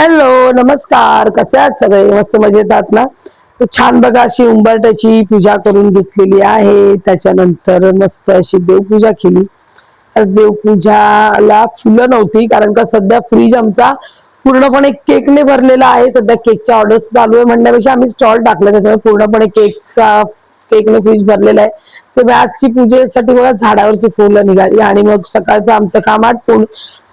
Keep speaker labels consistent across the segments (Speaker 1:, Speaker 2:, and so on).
Speaker 1: Hello नमस्कार. कसे आहात सगळे? मस्त मजेत आहात ना? छान बघा अशी उंबरट्याची पूजा करून घेतलेली आहे. त्याच्यानंतर मस्त अशी देवपूजा केली. आज देवपूजाला फुलं नव्हती कारण का सध्या फ्रीज आमचा पूर्णपणे केकने भरलेला आहे. सध्या केकच्या ऑर्डर्स चालू आहे म्हणण्यापेक्षा आम्ही स्टॉल टाकला त्याच्यामुळे पूर्णपणे केकचा केकने फ्रीज भरलेला आहे. तर आजची पूजेसाठी बघा झाडावरची फुलं निघाली आणि मग सकाळचं आमचं काम आटपून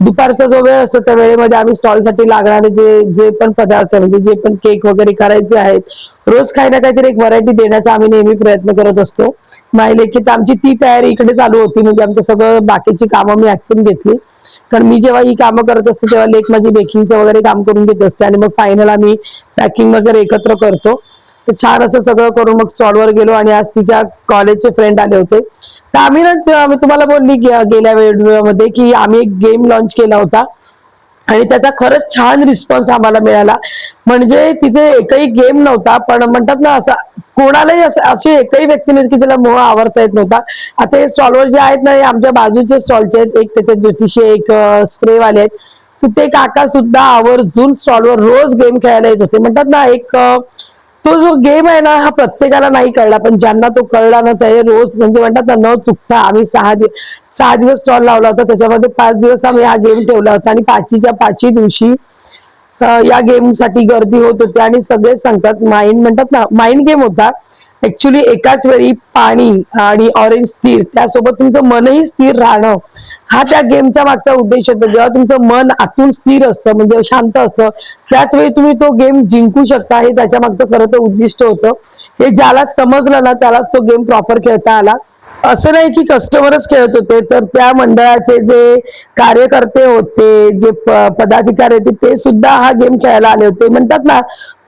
Speaker 1: दुपारचा जो वेळ असतो त्या वेळेमध्ये आम्ही स्टॉलसाठी लागणारे जे जे पण पदार्थ म्हणजे जे पण केक वगैरे करायचे आहेत रोज काही ना काहीतरी एक व्हरायटी देण्याचा आम्ही नेहमी प्रयत्न करत असतो. माहिले की तर आमची ती तयारी इकडे चालू होती म्हणजे आमचं सगळं बाकीची कामं मी आटपून घेतली. कारण मी जेव्हा ही कामं करत असते तेव्हा लेख माझी बेकिंगचं वगैरे काम करून घेत असते आणि मग फायनल आम्ही पॅकिंग वगैरे एकत्र करतो. तर छान असं सगळं करून मग स्टॉलवर गेलो आणि आज तिच्या कॉलेजचे फ्रेंड आले होते. तर आम्ही ना मी तुम्हाला बोलली गेल्या व्हिडिओमध्ये की आम्ही एक गेम लॉन्च केला होता. आणि त्याचा खरंच छान रिस्पॉन्स आम्हाला मिळाला. म्हणजे तिथे एकही गेम नव्हता पण म्हणतात ना असं कोणालाही असं अशी एकही व्यक्ती नव्हती की त्याला मोह आवडता येत नव्हता. आता हे स्टॉलवर जे आहेत ना हे आमच्या बाजूचे स्टॉलचे आहेत. एक त्याच्यात ज्योतिषी एक स्प्रेवाले आहेत. तिथे काका सुद्धा आवर्जून स्टॉलवर रोज गेम खेळायला येत होते. म्हणतात ना एक तो जो गेम आहे ना हा प्रत्येकाला नाही कळला पण ज्यांना तो कळला ना ते रोज म्हणजे म्हणतात ना न चुकता आम्ही सहा दिवस सहा दिवस स्टॉल लावला होता त्याच्यामध्ये पाच दिवस आम्ही हा गेम ठेवला होता. आणि पाचवीच्या पाचवी दिवशी या गेमसाठी गर्दी होत होती आणि सगळेच सांगतात माइंड म्हणतात ना माइंड गेम होता. ऍक्च्युली एकाच वेळी पाणी आणि ऑरेंज स्थिर त्यासोबत तुमचं मनही स्थिर राहणं. हा त्या गेमच्या मागचा उद्देश होता. जेव्हा तुमचं मन आतून स्थिर असतं म्हणजे शांत असतं त्याच वेळी तुम्ही तो गेम जिंकू शकता हे त्याच्या मागचं खरं तर उद्दिष्ट होतं. हे ज्याला समजलं ना त्यालाच तो गेम प्रॉपर खेळता आला. असं नाही की कस्टमरच खेळत होते तर त्या मंडळाचे जे कार्यकर्ते होते जे प- पदाधिकारी होते ते सुद्धा हा गेम खेळायला आले होते. म्हणतात ना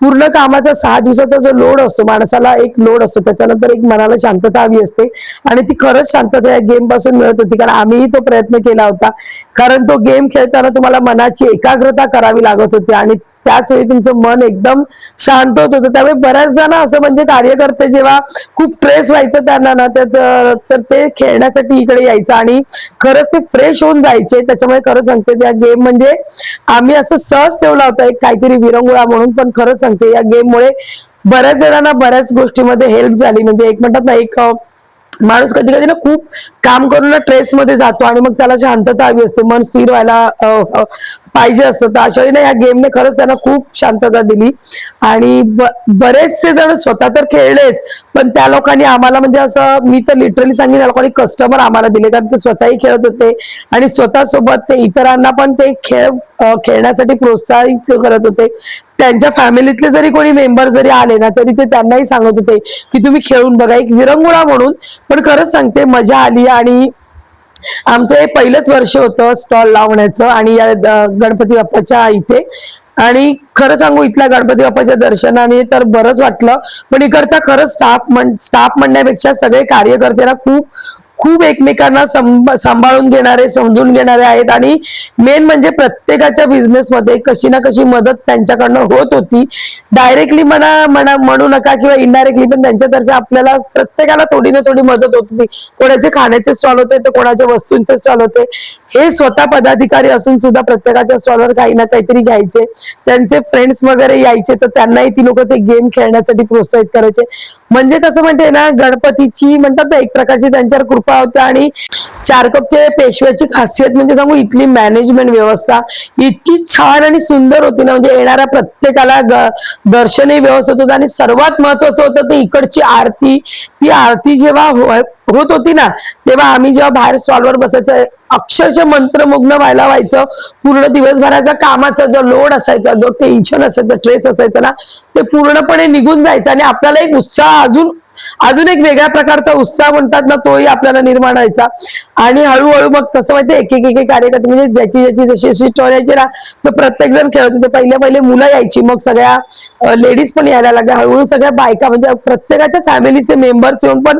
Speaker 1: पूर्ण कामाचा सहा दिवसाचा जो लोड असतो माणसाला एक लोड असतो त्याच्यानंतर एक मनाला शांतता हवी असते. आणि ती खरंच शांतता या गेमपासून मिळत होती कारण आम्हीही तो प्रयत्न केला होता. कारण तो गेम खेळताना तुम्हाला मनाची एकाग्रता करावी लागत होती आणि त्याच वेळी तुमचं मन एकदम शांत होत होतं. त्यामुळे बऱ्याच जण असं म्हणजे कार्यकर्ते जेव्हा खूप ट्रेस व्हायचं त्यांना ना तर तर- ते खेळण्यासाठी इकडे यायचं आणि खरंच ते फ्रेश होऊन जायचे. त्याच्यामुळे खरं सांगते त्या गेम म्हणजे आम्ही असं सहज ठेवला होता एक काहीतरी विरंगुळा म्हणून पण खरं सांगते या गेममुळे बऱ्याच जणांना बऱ्याच गोष्टीमध्ये हेल्प झाली. म्हणजे एक म्हणतात ना एक माणूस कधी कधी ना खूप काम करून ना ट्रेस मध्ये जातो आणि मग त्याला शांतता हवी असते. मन स्थिर व्हायला पाहिजे असतं. तर अशा वेळी या गेमने खरंच त्यांना खूप शांतता दिली. आणि ब- बरेचसे जण स्वतः तर खेळलेच पण त्या लोकांनी आम्हाला म्हणजे असं मी तर लिटरली सांगेन त्या लोकांनी कस्टमर आम्हाला दिले. कारण ते स्वतःही खेळत होते आणि स्वतः सोबत ते इतरांना पण ते खेळ खेळण्यासाठी प्रोत्साहित करत होते. त्यांच्या फॅमिलीतले जरी कोणी मेंबर जरी आले ना तरी ते त्यांनाही सांगत होते की तुम्ही खेळून बघा. एक विरंगुळा म्हणून पण खरंच सांगते मजा आली आणि आमचं हे पहिलंच वर्ष होतं स्टॉल लावण्याचं आणि या गणपती बाप्पाच्या इथे. आणि खरं सांगू इथल्या गणपती बाप्पाच्या दर्शनाने तर बरंच वाटलं. पण इकडचा खरंच स्टाफ म्हण स्टाफ म्हणण्यापेक्षा सगळे कार्यकर्त्यांना खूप खूप एकमेकांना सांभाळून घेणारे समजून घेणारे आहेत आणि मेन म्हणजे प्रत्येकाच्या बिझनेसमध्ये कशी ना कशी मदत त्यांच्याकडनं होत होती. डायरेक्टली म्हणा म्हणा म्हणू नका किंवा इनडायरेक्टली पण त्यांच्यातर्फे आपल्याला प्रत्येकाला थोडी ना थोडी मदत होत होती. कोणाचे खाण्याचे स्टॉल होते तर कोणाच्या वस्तूंचे स्टॉल होते. हे स्वतः पदाधिकारी असून सुद्धा प्रत्येकाच्या स्टॉलवर काही ना काहीतरी घ्यायचे. त्यांचे फ्रेंड्स वगैरे यायचे तर त्यांनाही ती लोक ते गेम खेळण्यासाठी प्रोत्साहित करायचे. म्हणजे कसं म्हणते ना गणपतीची म्हणतात ना एक प्रकारची त्यांच्यावर कृपा होती आणि कपच्या पेशव्याची खासियत म्हणजे सांगू इथली मॅनेजमेंट व्यवस्था इतकी छान आणि सुंदर होती ना म्हणजे येणाऱ्या प्रत्येकाला दर्शनही व्यवस्थित होतं आणि सर्वात महत्वाचं होतं ते इकडची आरती. ती आरती जेव्हा हो, होत होती ना तेव्हा आम्ही जेव्हा बाहेर स्टॉलवर बसायचं अक्षरशः मंत्रमुग्न व्हायला व्हायचं. पूर्ण दिवसभराचा कामाचा जो लोड असायचा जो टेन्शन असायचं ट्रेस असायचं ना ते पूर्णपणे निघून जायचं आणि आपल्याला एक उत्साह अजून अजून एक वेगळ्या प्रकारचा उत्साह म्हणतात ना तोही आपल्याला निर्माण व्हायचा. आणि हळूहळू मग कसं माहिती एक एक एक कार्यकर्ते म्हणजे ज्याची ज्याची जशी जशी स्टॉल यायची ना तर प्रत्येक जण खेळत होते. पहिले पहिले मुलं यायची मग सगळ्या लेडीज पण यायला लागल्या. हळूहळू सगळ्या बायका म्हणजे प्रत्येकाच्या फॅमिलीचे मेंबर्स येऊन पण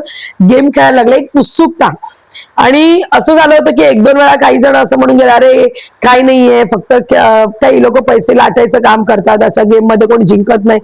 Speaker 1: गेम खेळायला लागले. एक उत्सुकता. आणि असं झालं होतं की एक दोन वेळा काही जण असं म्हणून गेले अरे काय नाहीये. फक्त काही लोक पैसे लाटायचं काम करतात. अशा गेममध्ये कोणी जिंकत नाही.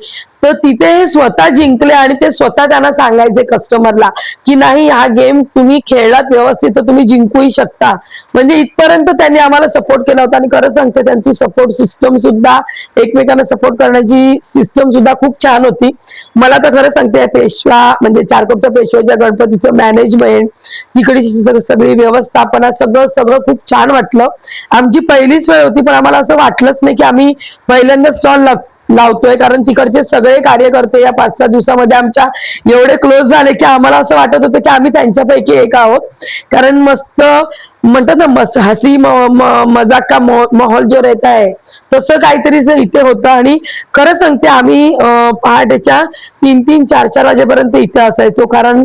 Speaker 1: तर तिथे हे स्वतः जिंकले आणि ते स्वतः त्यांना सांगायचे कस्टमरला की नाही हा गेम तुम्ही खेळलात व्यवस्थित तर तुम्ही जिंकूही शकता. म्हणजे इथपर्यंत त्यांनी आम्हाला सपोर्ट केला होता आणि खरं सांगते त्यांची सपोर्ट सिस्टम सुद्धा एकमेकांना सपोर्ट करण्याची सिस्टम सुद्धा खूप छान होती. मला तर खरं सांगते या पेशवा म्हणजे चारकोपच्या पेशवाच्या गणपतीचं मॅनेजमेंट तिकडची सगळी व्यवस्थापना सगळं सगळं खूप छान वाटलं. आमची पहिलीच वेळ होती पण आम्हाला असं वाटलंच नाही की आम्ही पहिल्यांदा स्टॉल लावतोय. कारण तिकडचे सगळे कार्यकर्ते या पाच सहा दिवसामध्ये आमच्या एवढे क्लोज झाले की आम्हाला असं वाटत होतं की आम्ही त्यांच्यापैकी एक आहोत. कारण मस्त म्हणतात ना मस हसी मजाक का माहोल जो रहता है तसं काहीतरी इथे होतं. आणि खरं सांगते आम्ही पहाटेच्या तीन तीन चार चार वाजेपर्यंत इथे असायचो. कारण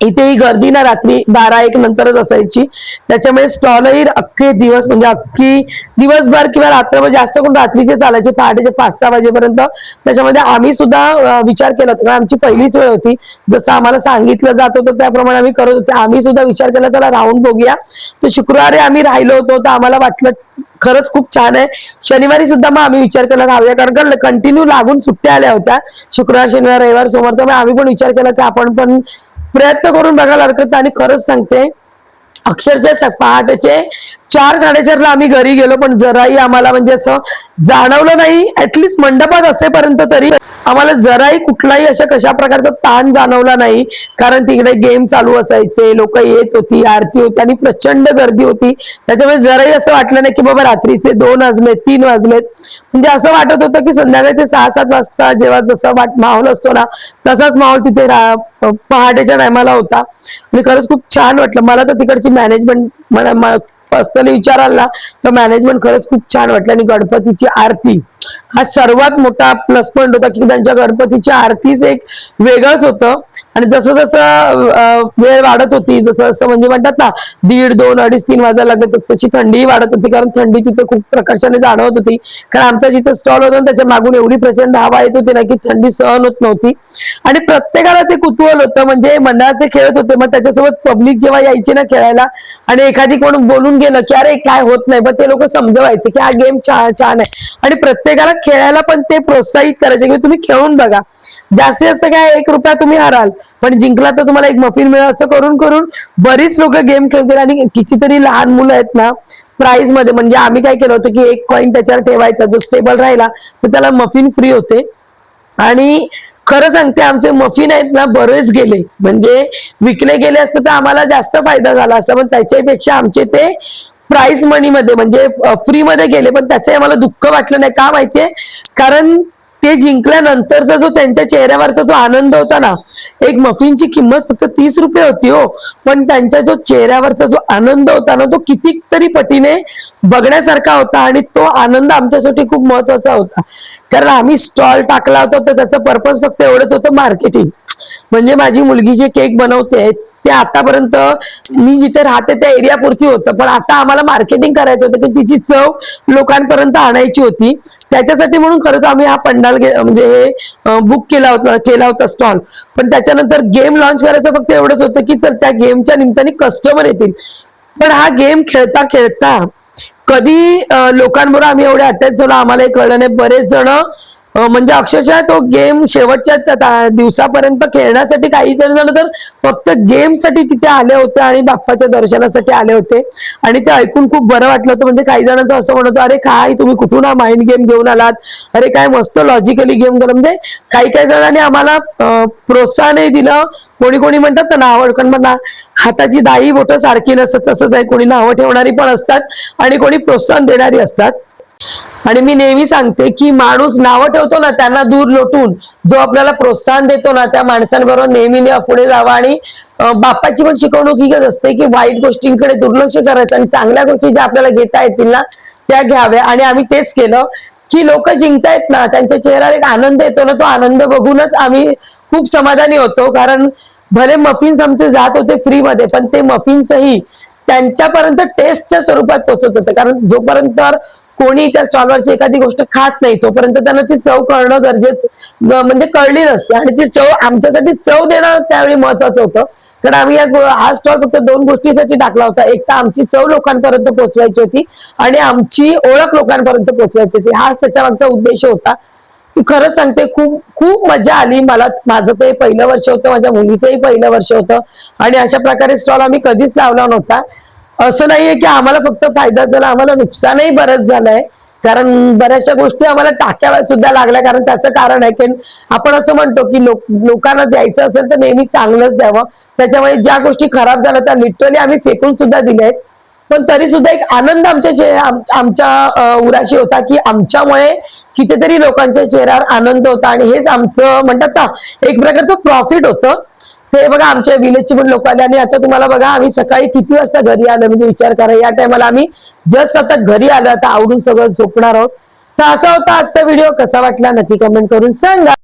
Speaker 1: इथेही गर्दी ना रात्री बारा एक नंतरच असायची. त्याच्यामुळे स्टॉलही अख्खे दिवस म्हणजे अख्खी दिवसभर किंवा रात्रभर जास्त करून रात्रीचे चालायचे पहाटेचे पाच सहा वाजेपर्यंत. त्याच्यामध्ये आम्ही सुद्धा विचार केला होता. आमची पहिलीच वेळ होती. जसं आम्हाला सांगितलं जात होतं त्याप्रमाणे आम्ही करत होतो. आम्ही सुद्धा विचार केला चला राहून बघूया. तर शुक्रवारी आम्ही राहिलो होतो. तर आम्हाला वाटलं खरंच खूप छान आहे. शनिवारी सुद्धा मग आम्ही विचार केला राहूया कारण का कंटिन्यू लागून सुट्ट्या आल्या होत्या. शुक्रवार शनिवार रविवार सोमवार. त्यामुळे आम्ही पण विचार केला की आपण पण प्रयत्न करून बघायला हरकत आणि खरंच सांगते अक्षरशः पहाटेचे चार साडेचारला आम्ही घरी गेलो पण जराही आम्हाला म्हणजे असं जाणवलं नाही. ऍटलिस्ट मंडपात असेपर्यंत तरी आम्हाला जराही कुठलाही अशा कशा प्रकारचा ताण जाणवला नाही. कारण तिकडे गेम चालू असायचे लोक येत होती आरती होती आणि प्रचंड गर्दी होती. त्याच्यामुळे जराही असं वाटलं नाही की बाबा रात्रीचे दोन वाजलेत तीन वाजलेत. म्हणजे असं वाटत होतं की संध्याकाळचे सहा सात वाजता जेव्हा जसा वाट माहोल असतो ना तसाच माहोल तिथे पहाटेच्या टायमाला होता. आणि खरंच खूप छान वाटलं. मला तर तिकडची मॅनेजमेंट मला पर्सनली विचाराल ना तर मॅनेजमेंट खरंच खूप छान वाटलं आणि गणपतीची आरती. हा सर्वात मोठा प्लस पॉईंट होता की त्यांच्या गणपतीची आरतीच एक वेगळंच होतं. आणि जसं जसं वेळ वाढत होती जसं जसं म्हणजे म्हणतात ना दीड दोन अडीच तीन वाजायला लागत तशी थंडीही वाढत होती. कारण थंडी तिथे खूप प्रकर्षाने जाणवत होती. कारण आमचा जिथे स्टॉल होता ना, त्याच्या मागून एवढी प्रचंड हवा येत होती ना की थंडी सहन होत नव्हती. आणि प्रत्येकाला ते कुतूहल होतं. म्हणजे मंडळाचे खेळत होते. मग त्याच्यासोबत पब्लिक जेव्हा यायची ना खेळायला आणि एखादी कोण बोलून गेलं की अरे काय होत नाही. मग ते लोक समजवायचे की हा गेम छान छान आहे. आणि प्रत्येकाला खेळायला पण ते प्रोत्साहित करायचे की तुम्ही खेळून बघा. जास्तीत जास्त काय एक रुपया तुम्ही हराल. पण जिंकला तर तुम्हाला एक मफिन मिळेल असं करून करून बरीच लोक गेम खेळतील. आणि कितीतरी लहान मुलं आहेत ना प्राइसमध्ये. म्हणजे आम्ही काय केलं होतं की एक कॉईन त्याच्यावर ठेवायचा जो स्टेबल राहिला तर त्याला मफिन फ्री होते. आणि खरं सांगते आमचे मफिन आहेत ना बरेच गेले. म्हणजे विकले गेले असते तर आम्हाला जास्त फायदा झाला असता पण त्याच्यापेक्षा आमचे ते प्राईस मनी मध्ये म्हणजे फ्री मध्ये गेले पण त्याचं आम्हाला दुःख वाटलं नाही. का माहितीये? कारण ते जिंकल्यानंतरचा जो त्यांच्या चेहऱ्यावरचा जो आनंद होता ना एक मफिनची किंमत फक्त तीस रुपये होती हो. पण त्यांच्या जो चेहऱ्यावरचा जो आनंद होता ना तो कितीतरी पटीने बघण्यासारखा होता आणि तो आनंद आमच्यासाठी खूप महत्त्वाचा होता. कारण आम्ही स्टॉल टाकला होता तर त्याचा पर्पज फक्त एवढंच होतं मार्केटिंग म्हणजे माझी मुलगी जे केक बनवते ते आतापर्यंत मी जिथे राहते त्या एरिया पुरती होतं. पण आता आम्हाला मार्केटिंग करायचं होतं की तिची चव लोकांपर्यंत आणायची होती. त्याच्यासाठी म्हणून खरं तर आम्ही हा पंडाल गे- म्हणजे हे बुक केला होता केला होता स्टॉल पण त्याच्यानंतर गेम लॉन्च करायचं फक्त एवढंच होतं की चल त्या गेमच्या निमित्ताने कस्टमर येतील. पण हा गेम खेळता खेळता कधी लोकांबरोबर आम्ही एवढे अटॅच झालो आम्हालाही कळलं नाही. बरेच जण हो, म्हणजे अक्षरशः तो गेम शेवटच्या दिवसापर्यंत खेळण्यासाठी काही जण झालं तर फक्त गेमसाठी तिथे आले होते आणि बाप्पाच्या दर्शनासाठी आले होते. आणि ते ऐकून खूप बरं वाटलं होतं. म्हणजे काही जणांचं असं म्हणत अरे काय तुम्ही कुठून हा माइंड गेम घेऊन आलात? अरे काय मस्त लॉजिकली गेम करा. म्हणजे काही काही जणांनी आम्हाला प्रोत्साहनही दिलं. कोणी कोणी म्हणतात ना आवड कारण म्हणा हाताची दाई बोटं सारखी नसत तसंच आहे. कोणी नावं ठेवणारी पण असतात आणि कोणी प्रोत्साहन देणारी असतात. आणि मी नेहमी सांगते की माणूस नावं ठेवतो ना त्यांना दूर लोटून जो आपल्याला प्रोत्साहन देतो ना त्या माणसांबरोबर नेहमी पुढे जावा आणि बापाची पण शिकवणूक हीच असते की वाईट गोष्टींकडे दुर्लक्ष करायचं आणि चांगल्या गोष्टी ज्या आपल्याला घेता येतील ना त्या घ्याव्या. आणि आम्ही तेच केलं की लोक जिंकतायत ना त्यांच्या चेहऱ्यावर एक आनंद येतो ना तो आनंद बघूनच आम्ही खूप समाधानी होतो. कारण भले मफिन्स आमचे जात होते फ्री मध्ये पण ते मफिन्सही त्यांच्यापर्यंत टेस्टच्या स्वरूपात पोहोचत होते. कारण जोपर्यंत कोणी त्या स्टॉलवरची एखादी गोष्ट खात नाही तोपर्यंत त्यांना ती चव कळणं गरजेचं म्हणजे कळली नसते. आणि ती चव आमच्यासाठी चव देणं त्यावेळी महत्वाचं होतं. कारण आम्ही या हा स्टॉल फक्त दोन गोष्टीसाठी टाकला होता. एक तर आमची चव लोकांपर्यंत पोहोचवायची होती आणि आमची ओळख लोकांपर्यंत पोहोचवायची होती. हाच त्याच्या मागचा उद्देश होता. खरंच सांगते खूप खूप मजा आली मला. माझं ते पहिलं वर्ष होतं माझ्या मुलीचंही पहिलं वर्ष होतं. आणि अशा प्रकारे स्टॉल आम्ही कधीच लावला नव्हता. असं नाहीये की आम्हाला फक्त फायदा झाला आम्हाला नुकसानही बरंच झालंय. कारण बऱ्याचशा गोष्टी आम्हाला टाक्याव्या सुद्धा लागल्या कारण त्याचं कारण आहे की आपण असं म्हणतो की लोक लोकांना द्यायचं असेल तर नेहमी चांगलंच द्यावं. त्याच्यामुळे ज्या गोष्टी खराब झाल्या त्या लिटरली आम्ही फेकून सुद्धा दिल्या आहेत. पण तरी सुद्धा एक आनंद आमच्या चेह- आमच्या उराशी होता की आमच्यामुळे कितीतरी लोकांच्या चेहऱ्यावर आनंद होता. आणि हेच आमचं म्हणतात ना एक प्रकारचं प्रॉफिट होतं. ते बघा आमच्या विलेजचे पण लोक आले आणि आता तुम्हाला बघा आम्ही सकाळी किती वाजता घरी आलो म्हणजे विचार करा या टायमाला आम्ही जस्ट आता घरी आलो आता आवडून सगळं झोपणार आहोत. तर असा होता आजचा व्हिडिओ कसा वाटला नक्की कमेंट करून सांगा.